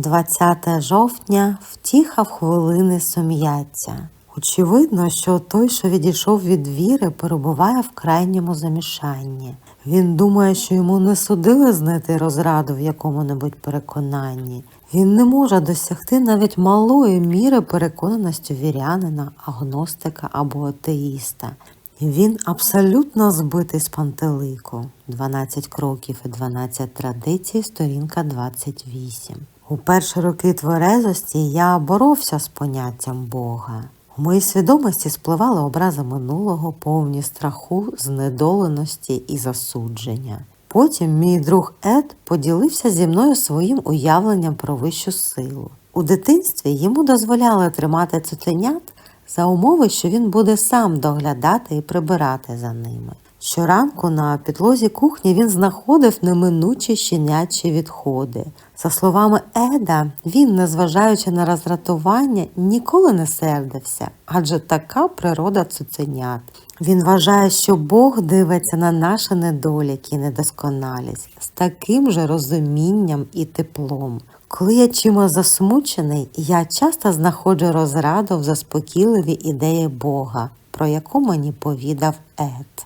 20 жовтня втіха в хвилини сум'яться. Очевидно, що той, що відійшов від віри, перебуває в крайньому замішанні. Він думає, що йому не судили знайти розраду в якому-небудь переконанні. Він не може досягти навіть малої міри переконаності вірянина, агностика або атеїста. Він абсолютно збитий з пантелику. 12 кроків і 12 традицій, сторінка 28. У перші роки тверезості я боровся з поняттям Бога. У моїй свідомості спливали образи минулого, повні страху, знедоленості і засудження. Потім мій друг Ед поділився зі мною своїм уявленням про вищу силу. У дитинстві йому дозволяли тримати цуценят за умови, що він буде сам доглядати і прибирати за ними. Щоранку на підлозі кухні він знаходив неминучі щенячі відходи. За словами Еда, він, незважаючи на роздратування, ніколи не сердився, адже така природа цуценят. Він вважає, що Бог дивиться на наші недоліки і недосконалість з таким же розумінням і теплом. Коли я чимось засмучений, я часто знаходжу розраду в заспокійливій ідеї Бога, про яку мені повідав Ед.